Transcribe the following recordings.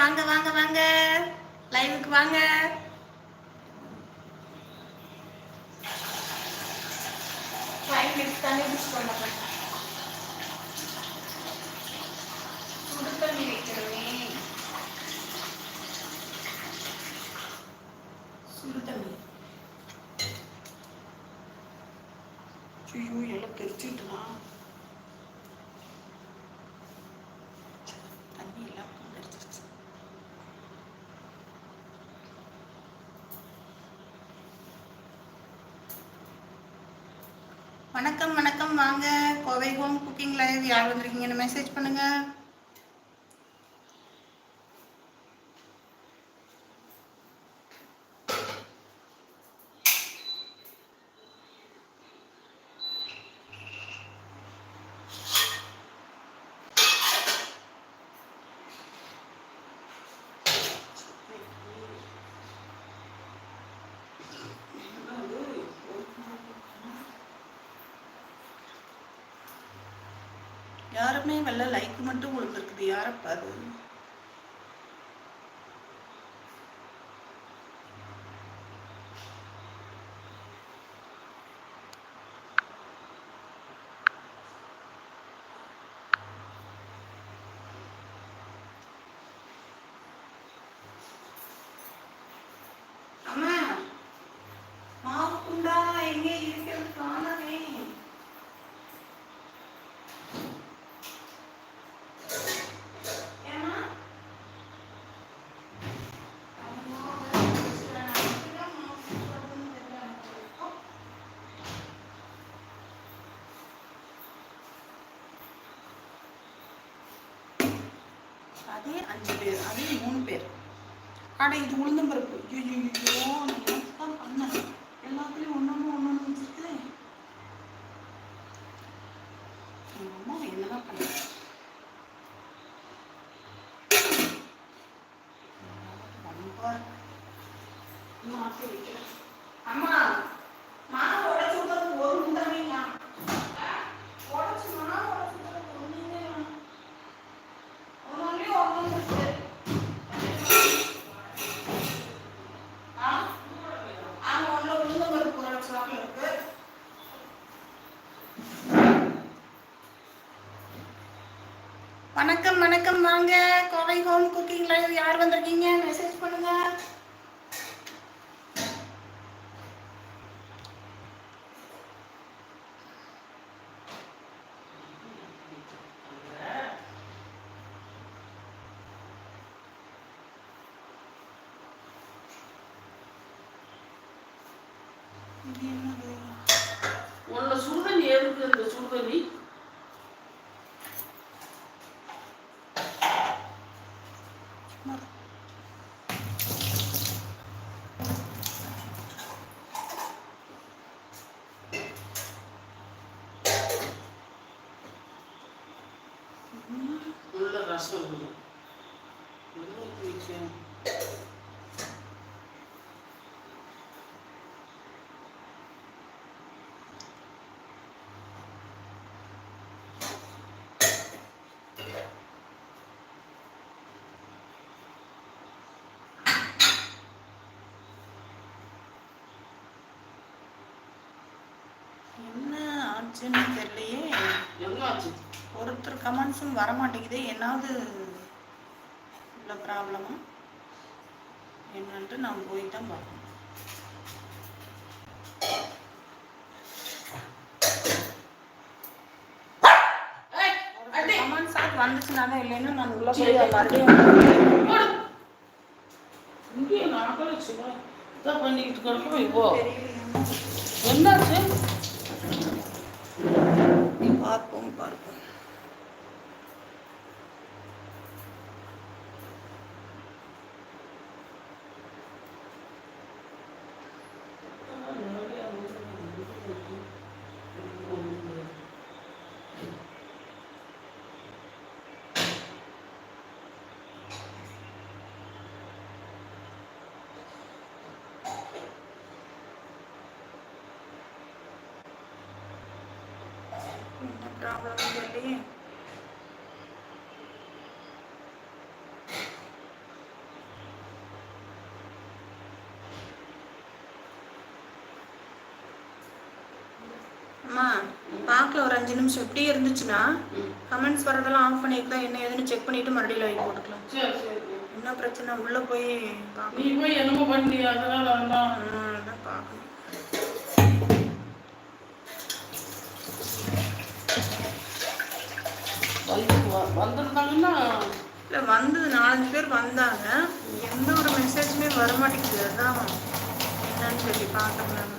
வாங்க வாங்க வாங்க. லைவுக்கு வாங்க. ஃபைவ் மினிட்ஸ் தானே மிஸ் பண்ண போறேன். சுடு தண்ணி வைக்கிறமே சுடு ஐயோ எல்லாம் தெரிச்சுட்டுனா வணக்கம் வணக்கம். வாங்க. கோவை ஹோம் குக்கிங் லைவ் யார் வந்திருக்கீங்கன்னு மெசேஜ் பண்ணுங்க. யாருமே வெள்ள லைக் மட்டும் கொடுத்துருக்குது யாரப்பா அது? அதே அஞ்சு பேர் அதே மூணு பேர். ஆனால் இது உளுந்தம்பருப்பு. ஐயோ வணக்கம் வணக்கம். வாங்க. Kovai home cooking live. யார் வந்திருக்கீங்க? மெசேஜ் பண்ணுங்க. இது உன்னோட சுடுதண்ணி எதுக்கு இந்த சுடுதண்ணி? சும்மா இரு. உள்ள ரசம் இருக்குது. எதுல ஊத்தி வைக்கேன்? என்ன ஆச்சுன்னு தெரியலையே ஒருத்தர் கமெண்ட்ஸும் வர மாட்டேங்குதே என்னாவது உள்ள ப்ராப்ளமா என்னன்ட்டு நான் போய் தான் பார்க்கணும். கமெண்ட்ஸ் ஆட் இல்லைன்னா நான் உள்ள போய் மறுபடியும் போடு. இங்கேயே நாக்கள் வச்சுக்கோ. இதான் பண்ணிக்கிட்டு கிடக்கும் இப்போ. என்னாச்சு ப்ராப்ளம்னு சொல்லி அம்மா பார்க்கல ஒரு அஞ்சு நிமிஷம் எப்படி இருந்துச்சுன்னா கமெண்ட்ஸ் வரதெல்லாம் ஆஃப் பண்ணிட்டு தான் என்ன ஏதுன்னு செக் பண்ணிட்டு மறுபடியும் லைவ் போட்டுக்கலாம். என்ன பிரச்சனை? உள்ள போய் பண்ணி அதெல்லாம் வந்திருந்தாங்கன்னா இல்லை வந்தது. நாலஞ்சு பேர் வந்தாங்க. எந்த ஒரு மெசேஜுமே வர மாட்டேங்குது அதான் என்னன்னு சொல்லி பார்க்குறேன்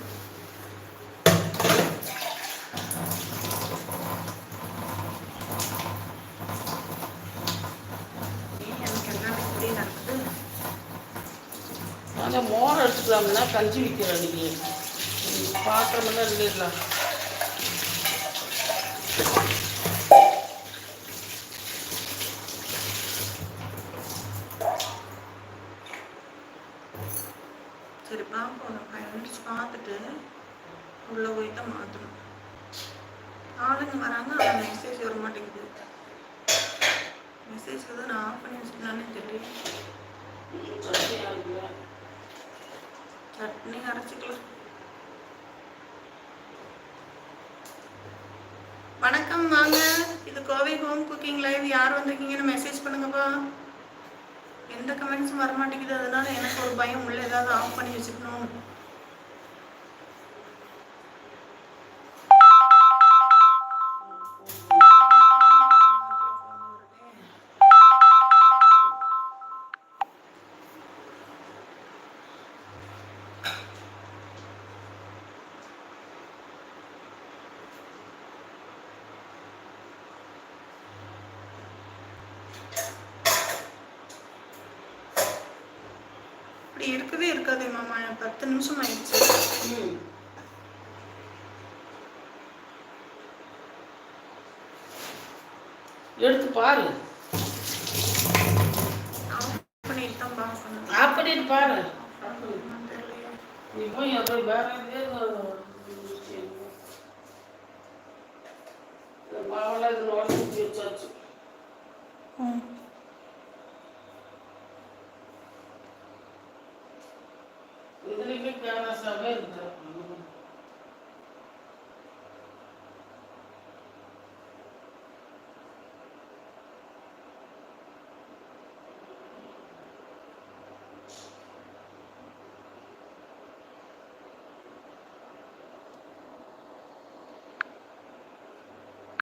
நடக்குது நாங்கள் மோர் எடுத்துக்கலாம்னா கஞ்சி விற்கிறேன் நீ பார்க்குறமெல்லாம் இல்லைங்களா சரி பார்ப்போம் நான் ஃபைவ் மினிட்ஸ் பார்த்துட்டு உள்ளே போய் தான் மாற்றணும். ஆளுங்க வராங்க ஆனால் மெசேஜ் வர மாட்டேங்குது. மெசேஜ் தான் நான் ஆஃப் பண்ணி வச்சுக்கலான்னு தெரியும் சட்னி அரைச்சிக்கலாம். வணக்கம் வாங்க. இது கோவை ஹோம் குக்கிங் லைவ் யார் வந்திருக்கீங்கன்னு மெசேஜ் பண்ணுங்கப்பா. எந்த கமெண்ட்ஸும் வர மாட்டேங்குது அதனால எனக்கு ஒரு பயம். உள்ள ஏதாவது ஆஃப் பண்ணி வச்சுக்கணும். இப்படி இருக்கவே இருக்காதே மாமா எனக்கு பத்து நிமிஷம் ஆயிடுச்சு. எடுத்து பாரு. பண்ணிட்டு பாரு. நீ போய் வேற எங்கேயாவது மாவெல்லாம் இதில் உடச்சி வச்சாச்சு. ம்.